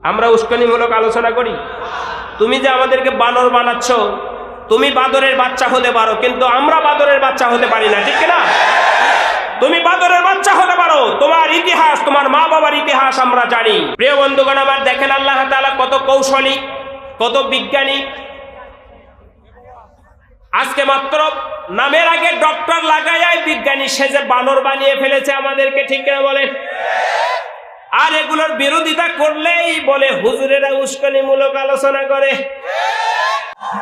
আমরা উস্কানিমূলক আলোচনা করি। তুমি যে আমাদেরকে বানর বানাচ্ছ, তুমি বাদরের বাচ্চা হতে পারো, কিন্তু আমরা বাদরের বাচ্চা হতে পারি না, ঠিক না তুমি বাদরের বাচ্চা হতে পারো, তোমার ইতিহাস, তোমার মা বাবার ইতিহাস আমরা জানি। প্রিয় বন্ধুগণ, আমার দেখেন আল্লাহ তাআলা কত কৌশলী, কত বিজ্ঞানী। আজকে মাত্র নামের আগে ডক্টর লাগাই বিজ্ঞানী সেজে বানর বানিয়ে ফেলেছে আমাদেরকে, ঠিক কিনা বলেন? আর এগুলোর বিরোধিতা করলেই বলে হুজুরেরা উস্কানিমূলক আলোচনা করে।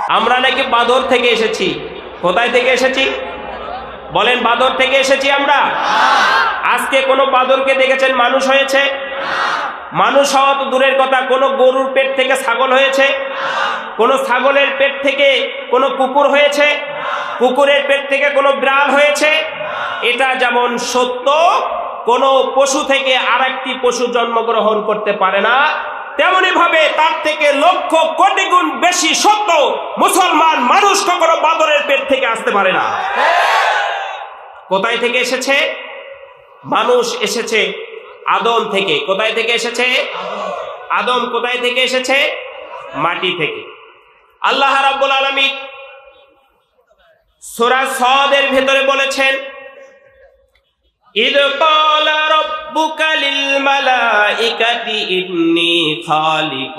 আমরা নাকি বাদর থেকে এসেছি। কোথায় থেকে এসেছি? বলেন, বাদর থেকে এসেছি আমরা? আজকে কোনো বাদরকে দেখেছেন মানুষ হয়েছে? মানুষ হওয়া তো দূরের কথা। কোনো গরুর পেট থেকে ছাগল হয়েছে? কোনো ছাগলের পেট থেকে কোনো কুকুর হয়েছে? কুকুরের পেট থেকে কোনো বিড়াল হয়েছে? এটা যেমন সত্য কোনো পশু থেকে আরেকটি পশু জন্মগ্রহণ করতে পারে না। তেমনি ভাবে তার থেকে লক্ষ কোটি গুণ বেশি সত্য মুসলমান মানুষ কখনো বাদরের পেট থেকে আসতে পারে না। কোথায় থেকে এসেছে? মানুষ এসেছে আদম থেকে। কোথায় থেকে এসেছে? আদম কোথায় থেকে এসেছে? মাটি থেকে। আল্লাহ রাব্বুল আলামিন সোরা সাদের ভেতরে বলেছেন إذ قال ربك للملائكة إني خالق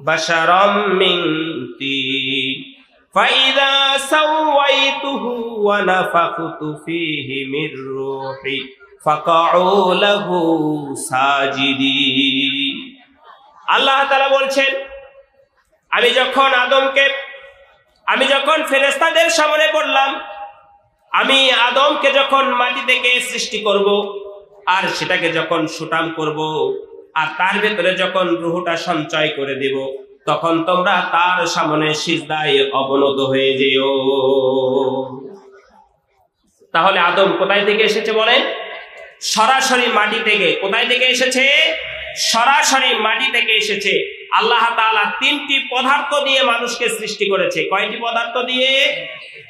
بشرا من طين فإذا سويته ونفخت فيه من روحي فقعوا له ساجدين আল্লাহ তাআলা বলছেন আমি যখন আদমকে আমি যখন ফেরেশতাদের সামনে বললাম আমি আদমকে যখন মাটি থেকে সৃষ্টি করব, আর সেটাকে যখন সুটাম করব, আর তার ভেতরে যখন রুহুটা সঞ্চয় করে দেব, তখন তোমরা তার সামনে সিজদায় অবনত হয়ে যেও। তাহলে আদম কোথায় থেকে এসেছে বলেন? সরাসরি মাটি থেকে। কোথায় থেকে এসেছে? সরাসরি মাটি থেকে এসেছে। আল্লাহ তাআলা তিনটি পদার্থ দিয়ে মানুষকে সৃষ্টি করেছে। কয়টি পদার্থ দিয়ে?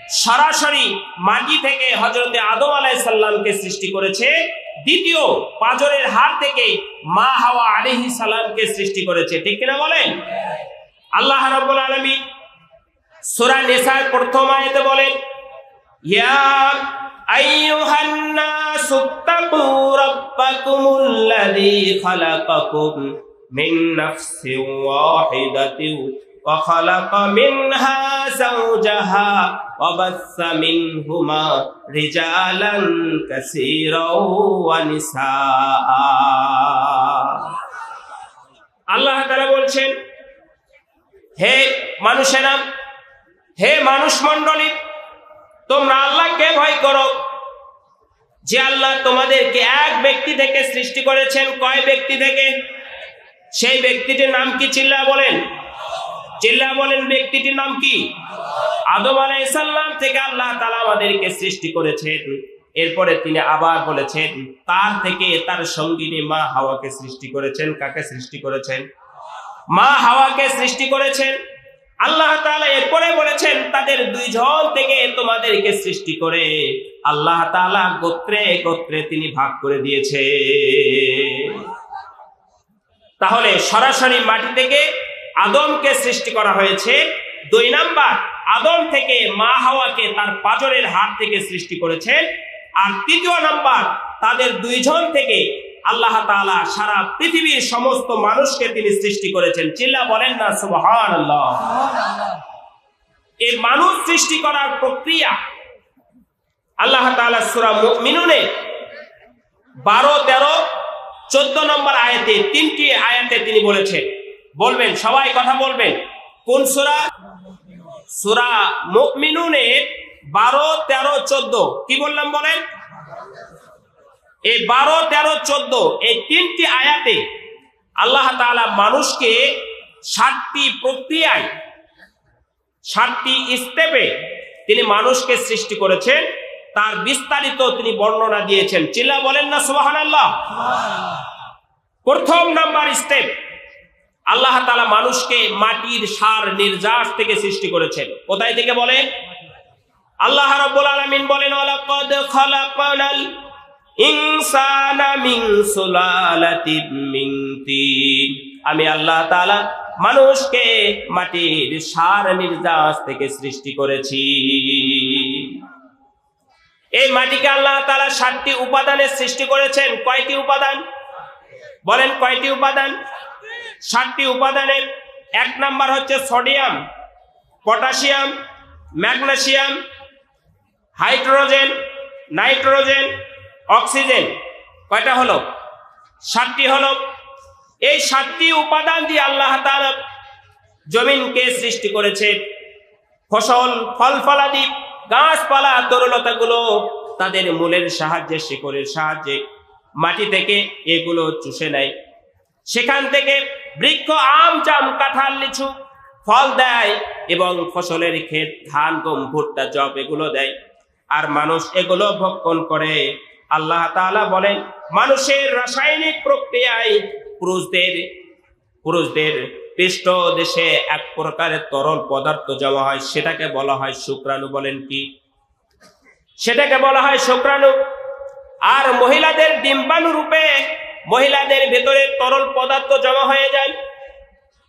সরাসরি মাটি থেকে হজরতে আদম আলাইসাল্লামকে সৃষ্টি করেছে। দ্বিতীয় পাজরের হাত থেকে মা হাওয়া আলিহি সালামকে সৃষ্টি করেছে। ঠিক কিনা বলেন? আল্লাহ রাব্বুল আলামিন সূরা নিসার প্রথম আয়াতে বলেন, ইয়া وخلق منها زوجها وبث منهما رجالا كثيرا ونساء আল্লাহ তাআলা বলছেন হে মানুষেরা হে মানুষ মণ্ডলী তোমরা আল্লাহকে ভয় করো যে আল্লাহ তোমাদেরকে এক ব্যক্তি থেকে সৃষ্টি করেছেন কয় ব্যক্তি থেকে সেই ব্যক্তিটির নাম কি চিল্লা বলেন চিল্লা বলেন ব্যক্তিটির নাম কি? আদম আলাইসাল্লাম থেকে আল্লাহ তালা আমাদেরকে সৃষ্টি করেছেন। এরপরে তিনি আবার বলেছেন, তার থেকে তার সঙ্গিনী মা হাওয়াকে সৃষ্টি করেছেন। কাকে সৃষ্টি করেছেন? মা হাওয়াকে সৃষ্টি করেছেন। আল্লাহ তাআলা এরপরে বলেছেন, তাদের দুইজন থেকে তোমাদেরকে সৃষ্টি করে আল্লাহ তাআলা গোত্রে গোত্রে তিনি ভাগ করে দিয়েছে তাহলে সরাসরি মাটি থেকে আদমকে সৃষ্টি করা হয়েছে। দুই নাম্বার, আদম থেকে মা হাওয়াকে তার পাজরের হাত থেকে সৃষ্টি করেছেন। আর তৃতীয় নাম্বার, তাদের দুইজন থেকে আল্লাহ তাআলা সারা পৃথিবীর সমস্ত মানুষকে তিনি সৃষ্টি করেছেন। চিল্লা বলেন না, সুবহানাল্লাহ। এই মানুষ সৃষ্টি করার প্রক্রিয়া আল্লাহ তাআলা সূরা মুমিনুনে বারো, তেরো, চোদ্দ নম্বর আয়াতে তিনটি আয়াতে তিনি বলেছেন বলবেন, সবাই কথা বলবেন। কোন সুরা? সুরা মুমিনুনে বারো, তেরো, চোদ্দ। কি বললাম বলেন? এই বারো, তেরো, চোদ্দ, এই তিনটি আয়াতে আল্লাহ তাআলা মানুষকে ষাটটি প্রক্রিয়ায় ষাটটি স্টেপে তিনি মানুষকে সৃষ্টি করেছেন। তার বিস্তারিত তিনি বর্ণনা দিয়েছেন। চিল্লা বলেন না আল্লাহ প্রথম নাম্বার স্টেপ। আল্লাহ তালা মানুষকে মাটির সার নির্যাস থেকে সৃষ্টি করেছেন। কোথায় থেকে বলেন আল্লাহ রাব্বুল আলামিন বলেন তিন। আমি আল্লাহ তাআলা মানুষকে মাটির সার নির্যাস থেকে সৃষ্টি করেছি। এই মাটিকে আল্লাহ তাআলা সাতটি উপাদানের সৃষ্টি করেছেন। কয়টি উপাদান? বলেন কয়টি উপাদান? সাতটি উপাদানের, এক নাম্বার হচ্ছে sodium, potassium, magnesium, hydrogen, nitrogen, oxygen. কয়টা হলো? সাতটি হলো। এই সাতটি উপাদান দিয়ে আল্লাহ জমিনকে সৃষ্টি করেছে। ফসল ফল ফলাদি গাছপালা, তরুলতাগুলো তাদের মূলের সাহায্যে, শিকড়ের সাহায্যে মাটি থেকে এগুলো চুষে নেয়। সেখান থেকে বৃক্ষ আম, জাম, কাঁঠাল, লিচু ফল দেয় এবং ফসলের ক্ষেত ধান, গম, ভুট্টা জব এগুলো দেয়। আর মানুষ এগুলো ভক্ষণ করে। আল্লাহ তাআলা বলেন, মানুষের রাসায়নিক প্রক্রিয়ায় পুরুষদের পুরুষদের পৃষ্ঠ দেশে এক প্রকারের তরল পদার্থ জমা হয়, সেটাকে বলা হয় শুক্রাণু বলেন কি? সেটাকে বলা হয় শুক্রাণু। আর মহিলাদের ডিম্বাণু রূপে মহিলাদের ভেতরে তরল পদার্থ জমা হয়ে যায়।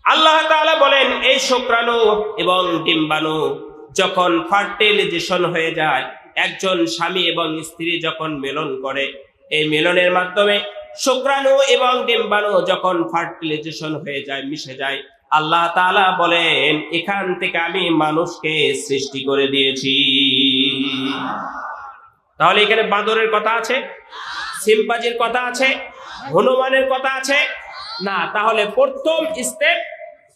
আল্লাহ তাআলা বলেন, এই শুক্রাণু এবং ডিম্বাণু যখন ফার্টিলাইজেশন হয়ে যায়, একজন স্বামী এবং স্ত্রী যখন মেলন করে, এই মেলনের মাধ্যমে শুক্রাণু এবং ডিম্বাণু যখন ফার্টিলাইজেশন হয়ে যায়, মিশে যায়, আল্লাহ তাআলা বলেন, এখান থেকে আমি মানুষকে সৃষ্টি করে দিয়েছি। তাহলে এখানে বাঁদরের কথা আছে সিম্পাজির কথা আছে হনুমানের কথা আছে? না, তাহলে প্রথম স্টেপ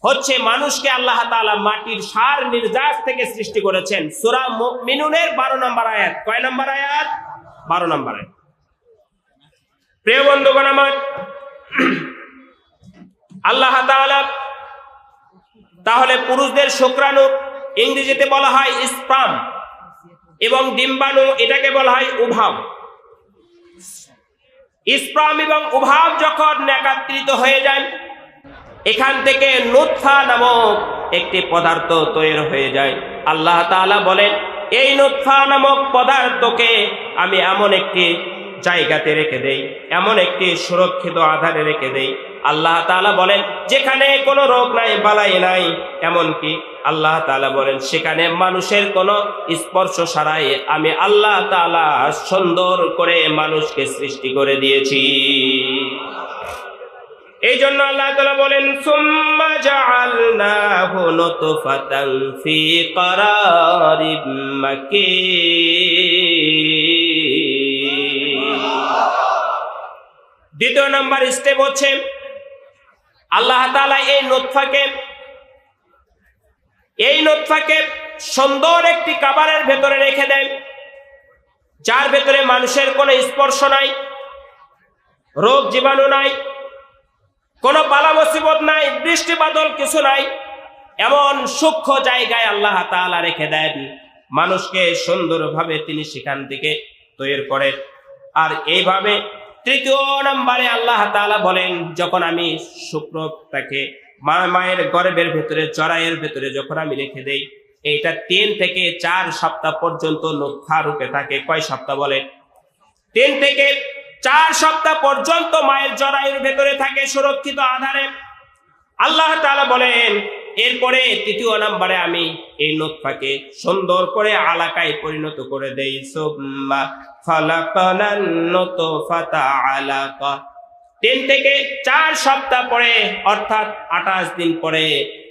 হচ্ছে মানুষকে আল্লাহ তাআলা মাটির সার নির্যাস থেকে সৃষ্টি করেছেন। সূরা মুমিনুনের 12 নম্বর আয়াত। কয় নম্বর আয়াত? 12 নম্বর আয়াত। প্রিয় বন্ধুগণ আমার, আল্লাহ তাআলা তাহলে পুরুষদের শুক্রাণু ইংরেজিতে বলা হয় স্পাম এবং ডিম্বাণু এটাকে বলা হয় উভাব। স্প্রাম এবং উভাব যখন একাত্রিত হয়ে যায় এখান থেকে নুৎফা নামক একটি পদার্থ তৈরি হয়ে যায়। আল্লাহ তাআলা বলেন, এই নুৎফা নামক পদার্থকে আমি এমন একটি জায়গাতে রেখে দেই, এমন একটি সুরক্ষিত আধারে রেখে দেই আল্লাহ তাআলা বলেন, যেখানে কোনো রোগ নাই, বালাই নাই, এমনকি আল্লাহ তাআলা বলেন, সেখানে মানুষের কোনো স্পর্শ সারাই আমি আল্লাহ তাআলা সুন্দর করে মানুষকে সৃষ্টি করে দিয়েছি। এই জন্য আল্লাহ তালা বলেন, সুম্মা জাআলনাহু নুতফাতান দ্বিতীয় নাম্বার স্টেপ হচ্ছে আল্লাহ তাআলা এই নোৎফাকে এই নোৎফাকে সুন্দর একটি কাবারের ভেতরে রেখে দেন, যার ভেতরে মানুষের কোনো স্পর্শ নাই, রোগ জীবাণু নাই, কোনো বালা মুসিবত নাই, বৃষ্টি বাদল কিছু নাই, এমন সূক্ষ্ম জায়গায় আল্লাহ তাআলা রেখে দেন। মানুষকে সুন্দরভাবে তিনি সেখান থেকে তৈরি করেন। আর এইভাবে তৃতীয় নম্বরে আল্লাহ তাআলা বলেন, যখন আমি শুক্রটাকে মা মায়ের গর্ভের ভেতরে জরায়ের ভেতরে যখন আমি রেখে দেই, এইটা তিন থেকে চার সপ্তাহ পর্যন্ত নোৎফা রূপে থাকে। কয় সপ্তাহ বলেন তিন থেকে চার সপ্তাহ পর্যন্ত মায়ের জরায়ুর ভেতরে থাকে সুরক্ষিত আধারে। আল্লাহ তাআলা বলেন এরপরে তৃতীয় নম্বরে আমি এই নোৎফাকে সুন্দর করে আলাকায় পরিণত করে দেই। আলাকা তিন থেকে চার সপ্তাহ পরে, অর্থাৎ আঠাশ দিন পরে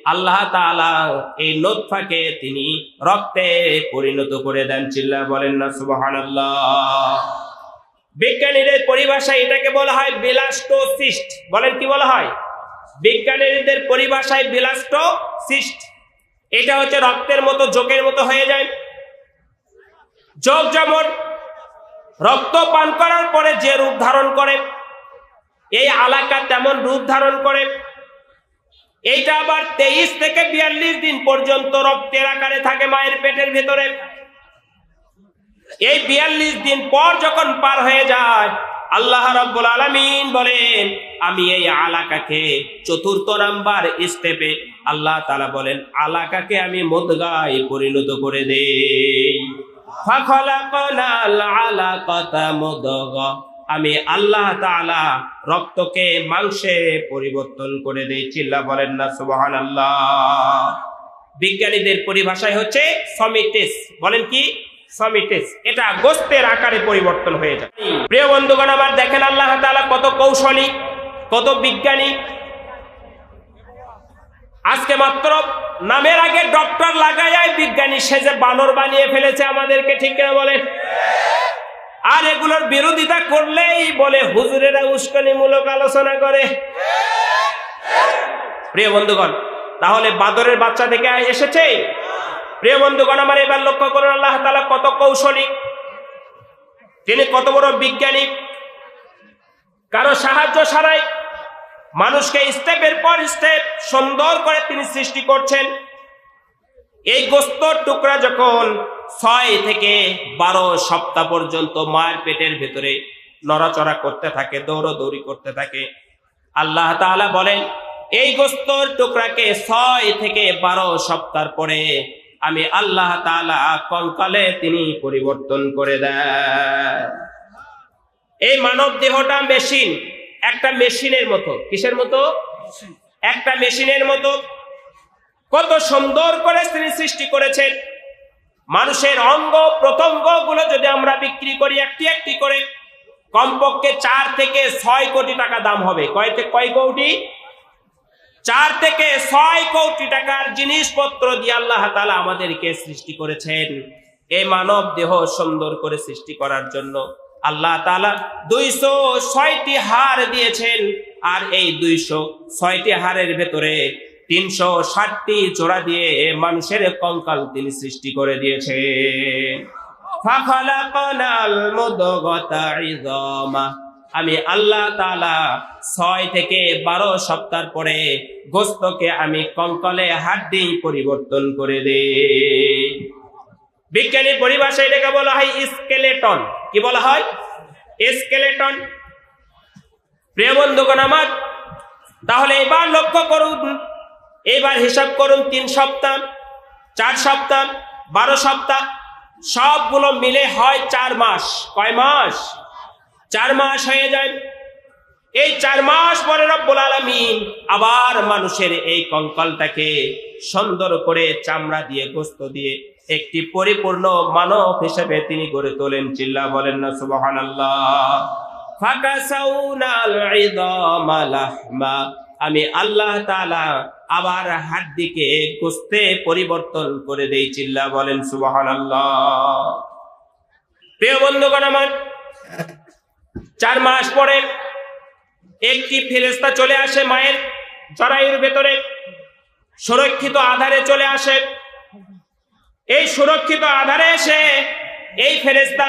আল্লাহ তাআলা এই নোৎফাকে তিনি রক্তে পরিণত করে দেন। চিল্লা বলেন না, সুবহানাল্লাহ। বিজ্ঞানীদের পরিভাষায় এটাকে বলা হয় বিলাস্টোসিস্ট। বলেন কি বলা হয়? বিজ্ঞানীদের পরিভাষায় বিলাস্টোসিস্ট। এটা হচ্ছে রক্তের মতো, যোগের মতো হয়ে যায়। যোগ যেমন রক্ত পান করার পরে যে রূপ ধারণ করে, এই আলাকা তেমন রূপ ধারণ করে। এইটা আবার তেইশ থেকে বিয়াল্লিশ দিন পর্যন্ত রক্তের আকারে থাকে মায়ের পেটের ভেতরে। এই বিয়াল্লিশ দিন পর যখন পার হয়ে যায় আল্লাহ রব্বুল আলমিন বলেন, আমি এই আলাকাকে চতুর্থ নাম্বার স্টেপে আল্লাহ তালা বলেন, আলাকাকে আমি মদগায় পরিণত করে দেই। আমি আল্লাহ তাআলা রক্তকে মাংসে পরিবর্তন করে দেই। চিল্লা বলেন না সুবহান আল্লাহ বিজ্ঞানীদের পরিভাষায় হচ্ছে সমিটেস। বলেন কি? সমিটেস এটা গোস্তের আকারে পরিবর্তন হয়ে যায়। প্রিয় বন্ধুগণ, আমার দেখেন আল্লাহ তাআলা কত কৌশলী, কত বিজ্ঞানী। আজকে মাত্র নামের আগে ডক্টর লাগাই বিজ্ঞানী সেজে বানর বানিয়ে ফেলেছে আমাদেরকে, ঠিক কিনা বলেন? আর এগুলোর বিরোধিতা করলেই বলে হুজুরেরা উস্কানিমূলক আলোচনা করে। প্রিয় বন্ধুগণ, তাহলে বাদরের বাচ্চা থেকে এসেছে? প্রিয় বন্ধুগণ, আমার এবার লক্ষ্য করুন আল্লাহ তাআলা কত কৌশলী। তিনি কত বড় বিজ্ঞানী। কারও সাহায্য ছাড়াই মানুষকে স্টেপের পর স্টেপ সুন্দর করে তিনি সৃষ্টি করছেন। এই গোস্তর টুকরা যখন ছয় থেকে বারো সপ্তাহ পর্যন্ত মায়ের পেটের ভেতরে নড়াচড়া করতে থাকে, দৌড়দৌড়ি করতে থাকে, আল্লাহ তাআলা বলেন, এই গোস্তর টুকরাকে ছয় থেকে বারো সপ্তাহ পরে আমি আল্লাহ তাআলা কঙ্কালে তিনি পরিবর্তন করে দেয় এই মানব দেহটা মেশিন, একটা মেশিনের মতো। কিসের মতো? একটা মেশিনের মতো। কত সুন্দর করে তিনি সৃষ্টি করেছেন। মানুষের অঙ্গ প্রত্যঙ্গগুলো যদি আমরা বিক্রি করি একটি একটি করে, কমপক্ষে চার থেকে ছয় কোটি টাকা দাম হবে। কয় থেকে কয় কোটি? চার থেকে ছয় কোটি টাকার জিনিসপত্র দিয়ে আল্লাহ তালা আমাদেরকে সৃষ্টি করেছেন এই মানব দেহ সুন্দর করে সৃষ্টি করার জন্য আল্লাহ তালা দুইশো ছয়টি হার দিয়েছেন আর এই দুইশো ছয়টি হারের ভেতরে তিনশো ষাটটি জোড়া দিয়ে মানুষের কঙ্কাল তিনি সৃষ্টি করে দিয়েছে ফাখালাকানাল মুদগাতা ইযামা। আমি আল্লাহ তাআলা ছয় থেকে বারো সপ্তাহ পরে গোস্তকে আমি কঙ্কালে হাড্ডি পরিবর্তন করে দেই। বিজ্ঞানী পরিভাষায় এটাকে বলা হয় স্কেলেটন। কি বলা হয়? স্কেলেটন। প্রিয় বন্ধুগণ আমার, তাহলে এবার লক্ষ্য করুন, এবার হিসাব করুন তিন সপ্তাহ, চার সপ্তাহ, বারো সপ্তাহ, সবগুলো মিলে হয় চার মাস। কয় মাস? চার মাস হয়ে যায়। এই চার মাস পরে রব্বুল আলামিন আবার মানুষের এই কঙ্কালটাকে সুন্দর করে চামড়া দিয়ে, গোস্ত দিয়ে একটি পরিপূর্ণ মানব হিসেবে তিনি গড়ে তোলেন। চিল্লা বলেন না লাহমা। আমি আল্লাহ তাআলা আবার দিকে গোস্তে পরিবর্তন করে দেই, চিল্লা বলেন, সুবহানাল্লাহ। প্রিয় বন্ধুগণ আমার চার মাস পরে একটি ফেরেস্তা চলে আসে মায়ের জরায়ুর ভেতরে, সুরক্ষিত আধারে চলে আসে। এই সুরক্ষিত আধারে এসে এই ফেরেস্তা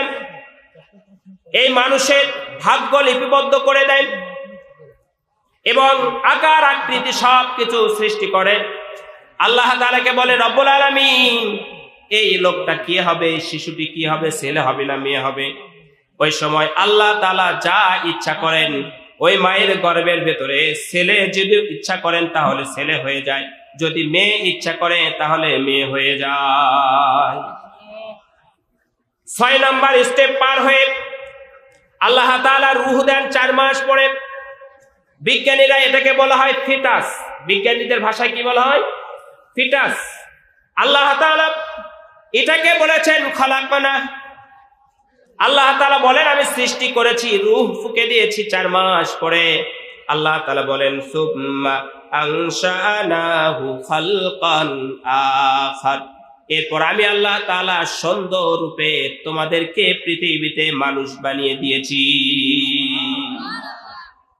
এই মানুষের ভাগ্য লিপিবদ্ধ করে দেন এবং আকার, আকৃতি সব কিছু সৃষ্টি করে আল্লাহ তাআলাকে বলে, রব্বুল আলামিন, এই লোকটা কি হবে? শিশুটি কি হবে? ছেলে হবে না মেয়ে হবে? ওই সময় আল্লাহ তাআলা যা ইচ্ছা করেন, ওই মায়ের গর্বের ভেতরে ছেলে যদি ইচ্ছা করেন তাহলে ছেলে হয়ে যায়, যদি মেয়ে ইচ্ছা করে তাহলে মেয়ে হয়ে যায়। ছয় নাম্বার স্টেপ পার হয়ে আল্লাহ তাআলা রুহ দেন চার মাস পরে। বিজ্ঞানীরা এটাকে বলা হয় ফিটাস। বিজ্ঞানীদের ভাষায় কি বলা হয়? ফিটাস। আল্লাহ তাআলা এটাকে বলেছেন খলাকনা আল্লাহ তালা বলেন, আমি সৃষ্টি করেছি, রুহ ফুকে দিয়েছি চার মাস পরে। আল্লাহ তালা বলেন এরপর আমি আল্লাহ তালা সুন্দর রূপে তোমাদেরকে পৃথিবীতে মানুষ বানিয়ে দিয়েছি।